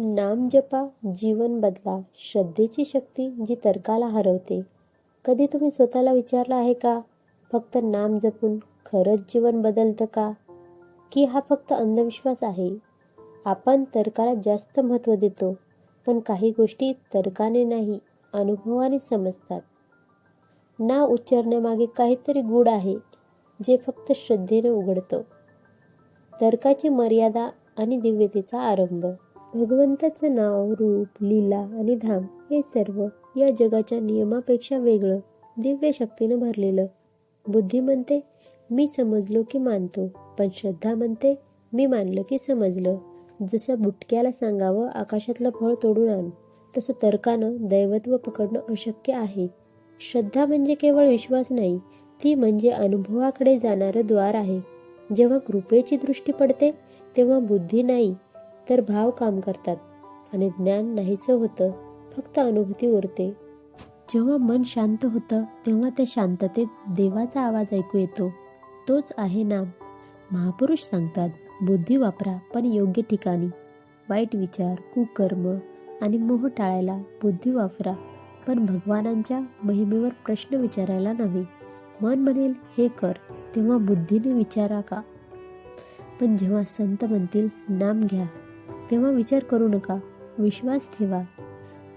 नाम जपा जीवन बदला श्रद्धेची शक्ती जी तर्काला हरवते. कधी तुम्ही स्वतःला विचारलं आहे का? फक्त नाम जपून खरंच जीवन बदलतं का? की हा फक्त अंधविश्वास आहे? आपण तर्काला जास्त महत्त्व देतो पण काही गोष्टी तर्काने नाही अनुभवाने समजतात. ना उच्चारण्यामागे काहीतरी गूढ आहे जे फक्त श्रद्धेने उघडतं. तर्काची मर्यादा आणि दिव्यतेचा आरंभ. भगवंताचं नाव रूप लीला आणि धाम हे सर्व या जगाच्या नियमापेक्षा वेगळं दिव्य शक्तीनं भरलेलं. बुद्धी म्हणते मी समजलो की मानतो पण श्रद्धा म्हणते मी मानलं की समजलं. जसं बुटक्याला सांगावं आकाशातलं फळ तोडून आण. तसं तर्कानं दैवत्व पकडणं अशक्य आहे. श्रद्धा म्हणजे केवळ विश्वास नाही ती म्हणजे अनुभवाकडे जाणारं द्वार आहे. जेव्हा कृपेची दृष्टी पडते तेव्हा बुद्धी नाही तर भाव काम करतात आणि ज्ञान नाहीसं होतं फक्त अनुभूती उरते. जेव्हा मन शांत होतं तेव्हा त्या शांततेत देवाचा आवाज ऐकू येतो. तोच आहे नाम. महापुरुष सांगतात बुद्धी वापरा पण योग्य ठिकाणी. वाईट विचार कुकर्म आणि मोह टाळायला बुद्धी वापरा. पण भगवानांच्या महिमेवर प्रश्न विचारायला नव्हे. मन म्हणेल हे कर तेव्हा बुद्धीने विचारा का? पण जेव्हा संत म्हणतील नाम घ्या तेव्हा विचार करू नका. विश्वास ठेवा.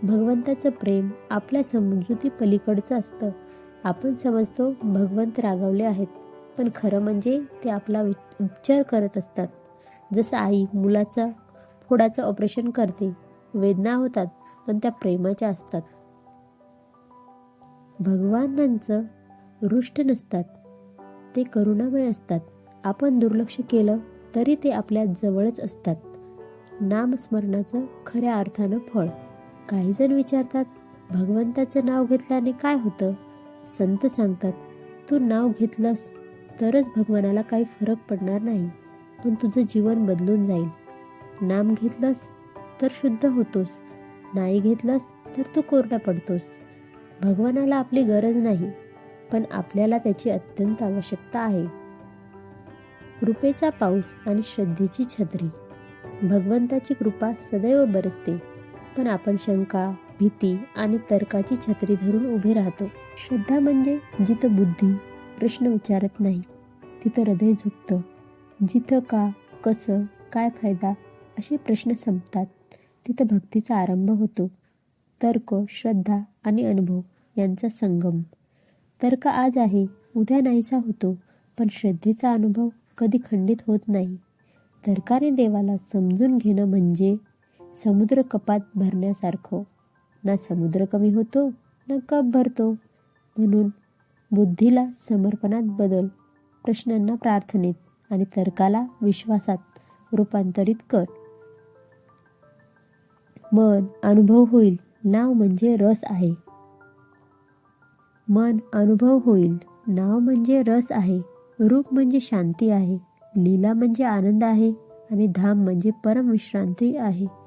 भगवंताचं प्रेम आपल्या समजुती पलीकडचं असतं. आपण समजतो भगवंत रागावले आहेत पण खरं म्हणजे ते आपला वि- उपचार करत असतात. जसं आई मुलाचं फोडाचं ऑपरेशन करते वेदना होतात पण त्या प्रेमाच्या असतात. भगवानांचं रुष्ट नसतात. ते करुणामय असतात. आपण दुर्लक्ष केलं तरी ते आपल्या जवळच असतात. नामस्मरणाचं खऱ्या अर्थानं फळ. काही जण विचारतात भगवंताचं नाव घेतल्याने काय होतं? संत सांगतात तू नाव घेतलंस तरच भगवानाला काही फरक पडणार नाही पण तुझं जीवन बदलून जाईल. नाम घेतलंस तर शुद्ध होतोस नाही घेतलंस तर तू कोरडा पडतोस. भगवानाला आपली गरज नाही पण आपल्याला त्याची अत्यंत आवश्यकता आहे. कृपेचा पाऊस आणि श्रद्धेची छत्री. भगवंताची कृपा सदैव बरसते. पण आपण शंका भीती आणि तर्काची छत्री धरून उभे राहतो. श्रद्धा म्हणजे जिथं बुद्धी प्रश्न विचारत नाही. तिथं हृदय झुकतं. जिथं का कसं काय फायदा असे प्रश्न संपतात. तिथं भक्तीचा आरंभ होतो. तर्क श्रद्धा आणि अनुभव यांचा संगम. तर्क आज आहे उद्या नाहीसा होतो पण श्रद्धेचा अनुभव कधी खंडित होत नाही. तर्काने देवाला समजून घेणं म्हणजे समुद्र कपात भरण्यासारखं. ना समुद्र कमी होतो ना कप भरतो. म्हणून बुद्धीला समर्पणात बदल प्रश्नांना प्रार्थनेत आणि तर्काला विश्वासात रूपांतरित कर. मन अनुभव होईल नाव म्हणजे रस आहे. मन अनुभव होईल नाव म्हणजे रस आहे. रूप म्हणजे शांती आहे. लीला म्हणजे आनंद आहे आणि धाम म्हणजे परमविश्रांती आहे.